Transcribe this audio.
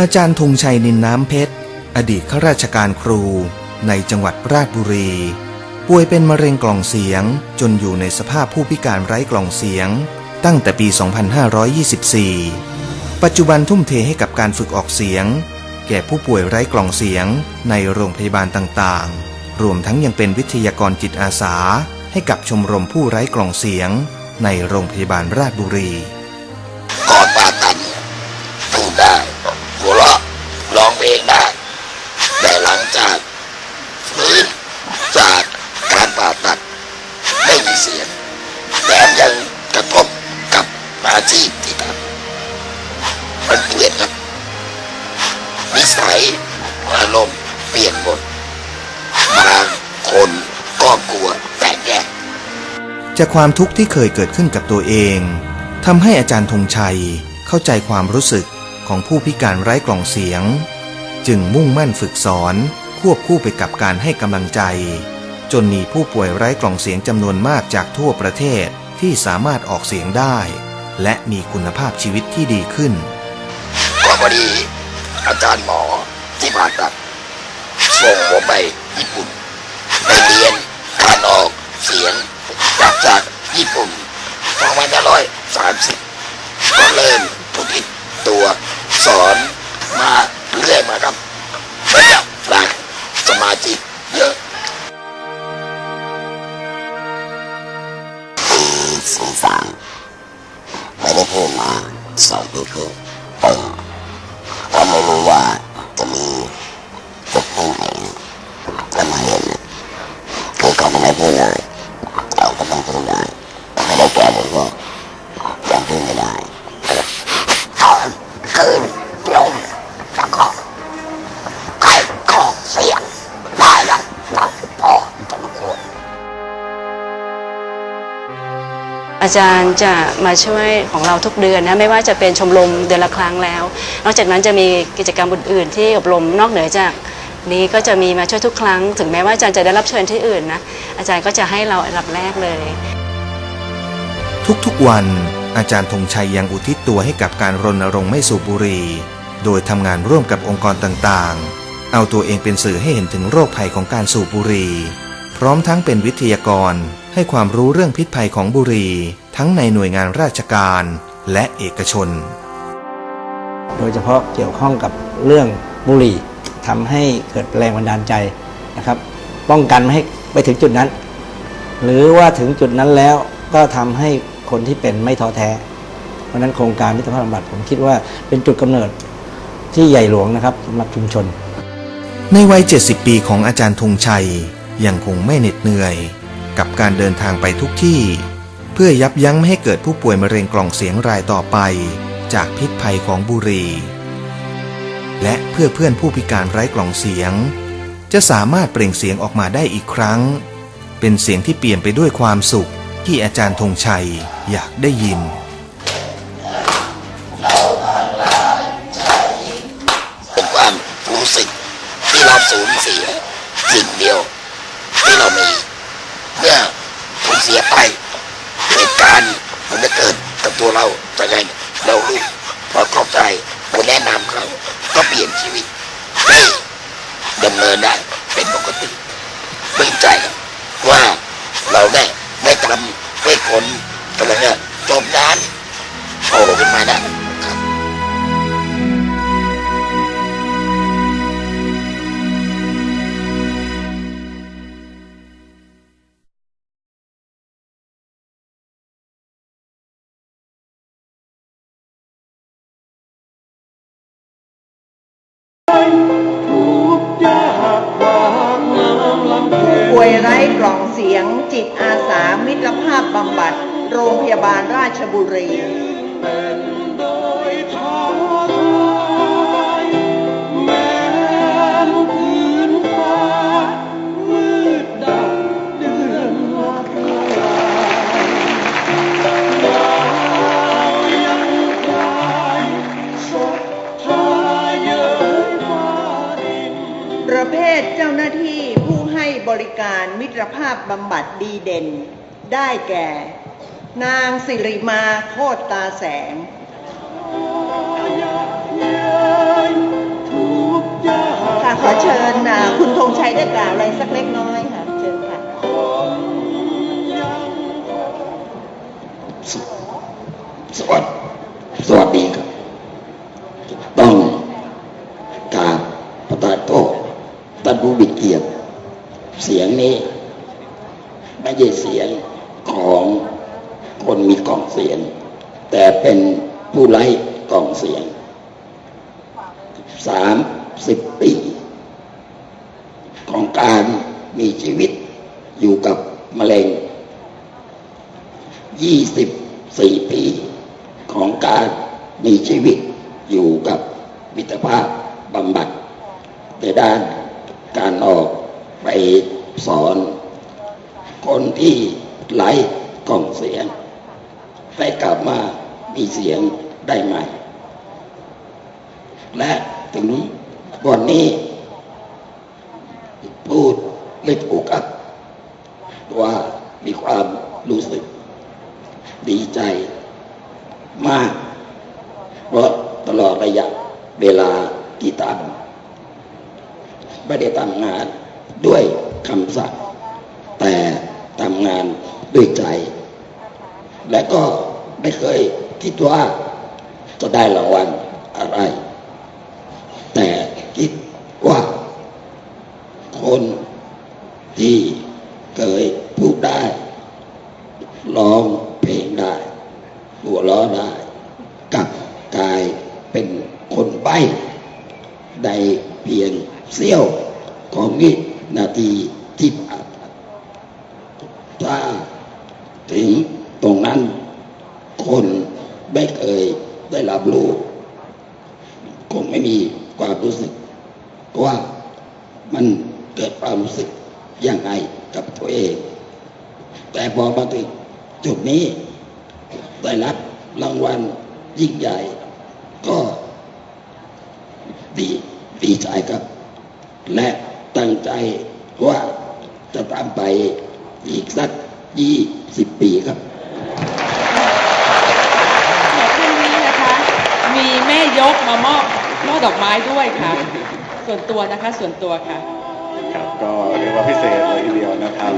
อาจารย์ธงชัยนินน้ำเพชร อดีตข้าราชการครู ในจังหวัดราชบุรี ป่วยเป็นมะเร็งกล่องเสียง จนอยู่ในสภาพผู้พิการไร้กล่องเสียง ตั้งแต่ปี 2524 ปัจจุบันทุ่มเทให้กับการฝึกออกเสียง แก่ผู้ป่วยไร้กล่องเสียง ในโรงพยาบาลต่างๆ รวมทั้งยังเป็นวิทยากรจิตอาสา ให้กับชมรมผู้ไร้กล่องเสียง ในโรงพยาบาลราชบุรี อาชีพที่ทำมันเปลี่ยนครับนิสัยอารมณ์เปลี่ยนหมดบางคนก็กลัวแต่แยกจากความทุกข์ที่เคยเกิดขึ้นกับตัวเองทำให้อาจารย์ธงชัยเข้าใจความรู้สึกของผู้พิการไร้กล่องเสียง จึงมุ่งมั่นฝึกสอนควบคู่ไปกับการให้กำลังใจ จนมีผู้ป่วยไร้กล่องเสียงจำนวนมากจากทั่วประเทศที่สามารถออกเสียงได้ และมีคุณภาพชีวิตที่ดีขึ้น ก็พอดี อาจารย์หมอที่ผ่าตัดส่งผมไปญี่ปุ่นไปเรียนการออกเสียงจากจากญี่ปุ่น2530ก็เริ่มทุกิจตัวสอนมาเรื่อยมาครับและจะฝากสมาชิกเยอะปีสี่สามไม่ได้ พูดมาสองปีครึ่งเต็มเพราะไม่รู้ว่าจะมีจุดที่ไหนแล้วมาเห็นคือเขาไม่ได้พูดเลยเราก็ต้องพูดได้ไม่ได้แก้ผมก็ยังพูดไม่ได้ถอนคืน อาจารย์จะมาช่วยของเราทุกเดือนนะไม่ว่าจะเป็นชมรมเดือนละครั้งแล้ว นอกจากนั้นจะมีกิจกรรมอื่นๆที่อบรมนอกเหนือจากนี้ก็จะมีมาช่วยทุกครั้ง ถึงแม้ว่าอาจารย์จะได้รับเชิญที่อื่นนะอาจารย์ก็จะให้เราอันดับแรกเลย ทุกๆวันอาจารย์ธงชัยยังอุทิศตัวให้กับการรณรงค์ไม่สูบบุหรี่โดยทำงานร่วมกับองค์กรต่างๆ เอาตัวเองเป็นสื่อให้เห็นถึงโรคภัยของการสูบบุหรี่พร้อมทั้งเป็นวิทยากร ให้ความรู้เรื่องพิษภัยของบุหรี่ทั้งในหน่วยงานราชการและเอกชน โดยเฉพาะเกี่ยวข้องกับเรื่องบุหรี่ทำให้เกิดแรงบันดาลใจนะครับ ป้องกันไม่ให้ไปถึงจุดนั้น หรือว่าถึงจุดนั้นแล้วก็ทำให้คนที่เป็นไม่ท้อแท้ เพราะฉะนั้นโครงการมิตรภาพบำบัดผมคิดว่าเป็นจุดกำเนิดที่ใหญ่หลวงนะครับสำหรับชุมชน ในวัย 70 ปีของอาจารย์ธงชัยยังคงไม่เหน็ดเหนื่อย กับการเดินทางไปทุกที่ เพื่อยับยั้งไม่ให้เกิดผู้ป่วยมะเร็งกล่องเสียงรายต่อไป จากพิษภัยของบุหรี่และเพื่อเพื่อนผู้พิการไร้กล่องเสียง จะสามารถเปล่งเสียงออกมาได้อีกครั้ง เป็นเสียงที่เปลี่ยนไปด้วยความสุขที่อาจารย์ธงชัยอยากได้ยินเป็นความรู้สึกที่เราสูญเสียสิ่งเดียว ที่เรามีเมื่อสูญเสียไปเหตุการณ์มันจะเกิดกับตัว เราจะไงเรารู้พอเข้าใจคุณแนะนำเขาก็เปลี่ยนชีวิตได้ดำเนินได้ ผู้ป่วยไร้กล่องเสียงจิตอาสามิตรภาพบำบัด โรงพยาบาลราชบุรี ที่ผู้ให้บริการมิตรภาพบำบัดดีเด่น ได้แก่ นางสิริมาโคตรตาแสงค่ะขอเชิญอ่าคุณธงชัยได้กล่าวอะไรสักเล็กน้อยค่ะ เชิญค่ะ สวัสดีสวัสดีครับ ต้องกราบประทานโทษท่านผู้มี เกียรติเสียงนี้ไม่ใช่เสียงของคนมีกล่องเสียง แต่เป็นผู้ไร้กล่องเสียงสามสิบปีของการมีชีวิตอยู่กับมะเร็งยี่สิบสี่ปีของการมีชีวิตอยู่กับมิตรภาพบำบัดในด้าน การออกไปสอน คนที่ไร้กล่องเสียง ให้กลับมามีเสียงได้ใหม่ และถึงวันนี้พูดไม่ถูกครับว่ามีความรู้สึก ดีใจมาก เพราะตลอดระยะเวลาที่ทำ ไม่ได้ทำงานด้วยคำสั่งแต่ทำงานด้วยใจ และก็ไม่เคยคิดว่าจะได้รางวัลอะไร แต่คิดว่า คนที่เคยพูดได้ ร้องเพลงได้ หัวเราะได้กลับกลายเป็นคนใบ้ในเพียงเสี้ยวของวินาทีที่ผ่านถ้าถึงตรงนั้น คนไม่เคยได้รับรู้คงไม่มีความรู้สึกว่ามันเกิดความรู้สึกยังไงกับตัวเอง แต่พอมาถึงจุดนี้ ได้รับรางวัลยิ่งใหญ่ ก็ดีดีใจครับ และตั้งใจว่าจะตามไปอีกสักยี่สิบปีครับแขกท่านนี้นะคะ มีแม่ยกมามอบมอบดอกไม้ด้วยค่ะ ส่วนตัวนะคะ ส่วนตัวค่ะ ครับก็เรียกว่าพิเศษเลยทีเดียวนะครับ